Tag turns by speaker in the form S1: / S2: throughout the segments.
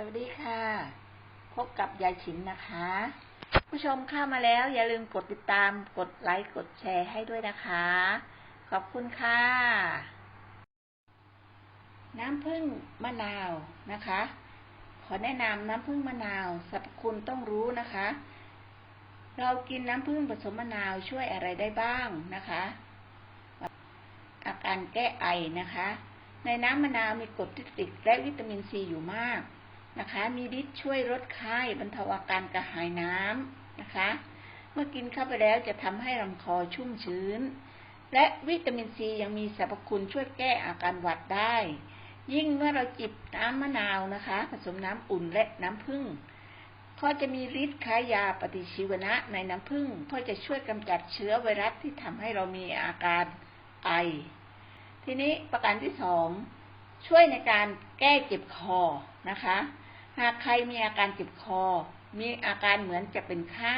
S1: สวัสดีค่ะ พบกับยายฉินนะคะ ผู้ชมเข้ามาแล้ว อย่าลืมกดติดตามกดไลค์กดแชร์ให้ด้วยนะคะ ขอบคุณค่ะ น้ำผึ้งมะนาวนะคะ ขอแนะนำน้ำผึ้งมะนาวสรรพคุณต้องรู้นะคะ เรากินน้ำผึ้งผสมมะนาวช่วยอะไรได้บ้างนะคะ อาการแก้ไอนะคะในน้ำมะนาวมีกรดซิตริกและวิตามินซีอยู่มาก นะคะ มีฤทธิ์ช่วยลดไข้บรรเทาอาการกระหายน้ำนะคะ เมื่อกินเข้าไปแล้วจะทำให้ลำคอชุ่มชื้น และวิตามินซียังมีสรรพคุณช่วยแก้อาการหวัดได้ ยิ่งเมื่อเราจิบน้ำมะนาวนะคะ ผสมน้ำอุ่นและน้ำผึ้งก็จะมีฤทธิ์คล้ายยาปฏิชีวนะในน้ำผึ้งเพื่อจะช่วยกำจัดเชื้อไวรัสที่ทำให้เรามีอาการไอ ทีนี้ประการที่สองช่วยในการแก้เจ็บคอ นะคะ หากใครมีอาการเจ็บคอ มีอาการเหมือนจะเป็นไข้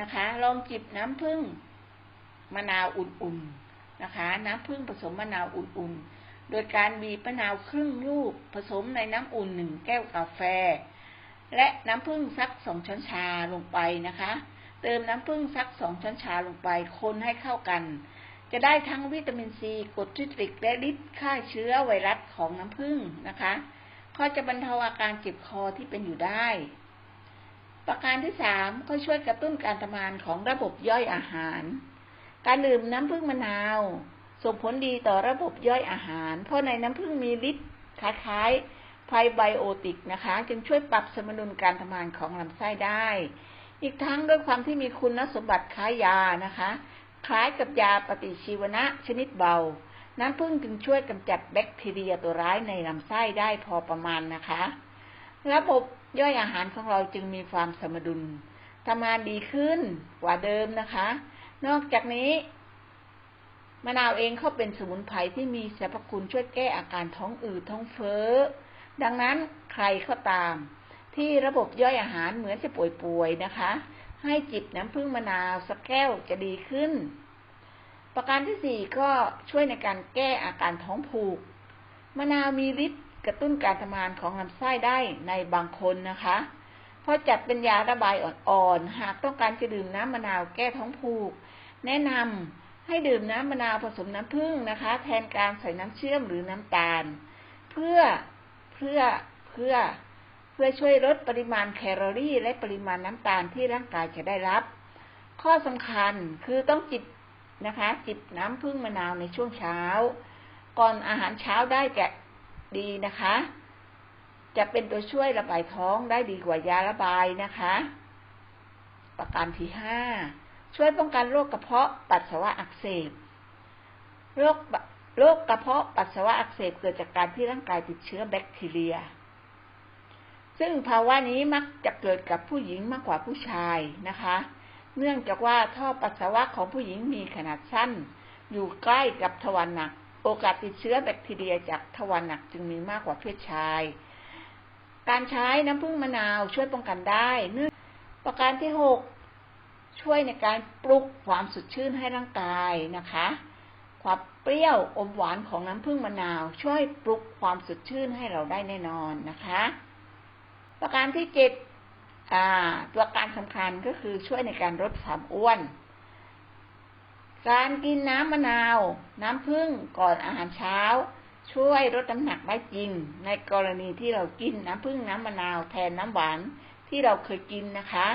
S1: นะคะ ลองจิบน้ำผึ้งมะนาวอุ่นๆนะคะ น้ำผึ้งผสมมะนาวอุ่นๆ โดยการบีบมะนาวครึ่งลูกผสมในน้ำอุ่นหนึ่งแก้วกาแฟ และน้ำผึ้งสักสองช้อนชาลงไปนะคะ เติมน้ำผึ้งสักสองช้อนชาลงไปคนให้เข้ากัน จะได้ทั้งวิตามินซีกรดซิตริกและฤทธิ์ฆ่าเชื้อไวรัสของน้ำผึ้งนะคะ ก็จะบรรเทาอาการเจ็บคอที่เป็นอยู่ได้ ประการที่สามก็ช่วยกระตุ้นการทำงานของระบบย่อยอาหาร การดื่มน้ำผึ้งมะนาว ส่งผลดีต่อระบบย่อยอาหาร เพราะในน้ำผึ้งมีฤทธิ์คล้ายๆไพไบโอติกนะคะ จึงช่วยปรับสมดุลการทำงานของลำไส้ได้ อีกทั้งด้วยความที่มีคุณสมบัติคล้ายยานะคะ คล้ายกับยาปฏิชีวนะชนิดเบา น้ำผึ้งจึงช่วยกำจัดแบคทีเรียตัวร้ายในลำไส้ได้พอประมาณนะคะ ระบบย่อยอาหารของเราจึงมีความสมดุลทำงานดีขึ้นกว่าเดิมนะคะ นอกจากนี้มะนาวเองเขาเป็นสมุนไพรที่มีสรรพคุณช่วยแก้อาการท้องอืดท้องเฟ้อ ดังนั้นใครก็ตาม ที่ระบบย่อยอาหารเหมือนจะป่วยๆนะคะ ให้จิบน้ำผึ้งมะนาวสักแก้วจะดีขึ้น ประการที่สี่ก็ช่วยในการแก้อาการท้องผูก มะนาวมีฤทธิ์กระตุ้นการทำงานของลำไส้ได้ในบางคนนะคะเพราะจัดเป็นยาระบายอ่อนๆ หากต้องการจะดื่มน้ำมะนาวแก้ท้องผูก แนะนำให้ดื่มน้ำมะนาวผสมน้ำผึ้งนะคะ แทนการใส่น้ำเชื่อมหรือน้ำตาล เพื่อเพื่อเพื่อเพื่อช่วยลดปริมาณแคลอรี่ และปริมาณน้ำตาลที่ร่างกายจะได้รับ ข้อสำคัญคือต้องจิบ นะคะ จิบน้ำผึ้งมะนาวในช่วงเช้า ก่อนอาหารเช้าได้จะดีนะคะ จะเป็นตัวช่วยระบายท้องได้ดีกว่ายาระบายนะคะ ประการที่ห้าช่วยป้องกันโรคกระเพาะปัสสาวะอักเสบโรคโรคกระเพาะปัสสาวะอักเสบเกิดจากการที่ร่างกายติดเชื้อแบคทีเรีย ซึ่งภาวะนี้มักจะเกิดกับผู้หญิงมากกว่าผู้ชายนะคะ เนื่องจากว่าท่อปัสสาวะของผู้หญิงมีขนาดสั้น อยู่ใกล้กับทวารหนัก โอกาสติดเชื้อแบคทีเรียจากทวารหนักจึงมีมากกว่าเพศชาย การใช้น้ำผึ้งมะนาวช่วยป้องกันได้เนื่องประการที่หกช่วยในการปลุกความสดชื่นให้ร่างกายนะคะ ความเปรี้ยวอมหวานของน้ำผึ้งมะนาว ช่วยปลุกความสดชื่นให้เราได้แน่นอนนะคะ ประการที่เจ็ด ตัวการสำคัญก็คือช่วยในการลดความอ้วน การกินน้ำมะนาว น้ำผึ้งก่อนอาหารเช้า ช่วยลดน้ำหนักได้จริง ในกรณีที่เรากินน้ำผึ้งน้ำมะนาวแทนน้ำหวานที่เราเคยกินนะคะ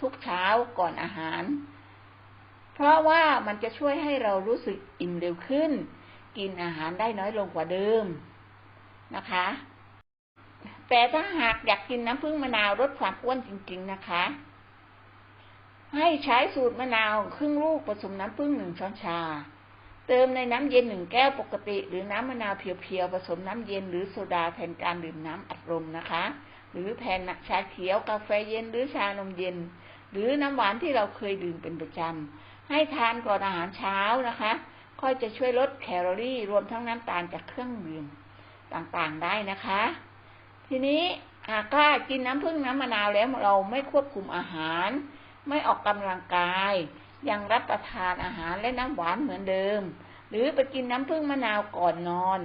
S1: ทุกเช้าก่อนอาหาร เพราะว่ามันจะช่วยให้เรารู้สึกอิ่มเร็วขึ้น กินอาหารได้น้อยลงกว่าเดิมนะคะ แต่ถ้าหากอยากกินน้ำผึ้งมะนาวลดความอ้วนจริง ๆนะคะ ให้ใช้สูตรมะนาวครึ่งลูกผสมน้ำผึ้งหนึ่งช้อนชา เติมในน้ำเย็นหนึ่งแก้วปกติ หรือน้ำมะนาวเพียวๆผสมน้ำเย็นหรือโซดาแทนการดื่มน้ำอัดลมนะคะ หรือแทนชาเขียวกาแฟเย็นหรือชานมเย็น หรือน้ำหวานที่เราเคยดื่มเป็นประจำให้ทานก่อนอาหารเช้านะคะค่อยจะช่วยลดแคลอรี่รวมทั้งน้ำตาลจากเครื่องดื่มต่างๆได้นะคะ ทีนี้หากถ้ากินน้ำผึ้งน้ำมะนาวแล้วเราไม่ควบคุมอาหาร ไม่ออกกำลังกาย ยังรับประทานอาหารและน้ำหวานเหมือนเดิม หรือไปกินน้ำผึ้งมะนาวก่อนนอน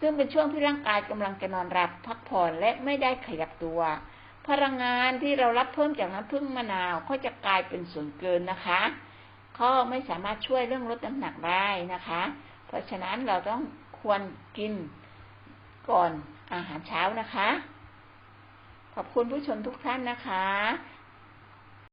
S1: ซึ่งเป็นช่วงที่ร่างกายกำลังจะนอนหลับพักผ่อนและไม่ได้ขยับตัว พลังงานที่เรารับเพิ่มจากน้ำผึ้งมะนาวก็จะกลายเป็นส่วนเกินนะคะก็ไม่สามารถช่วยเรื่องลดน้ำหนักได้นะคะ เพราะฉะนั้นเราต้องควรกิน ก่อนอาหารเช้านะคะ ขอบคุณผู้ชมทุกท่านนะคะ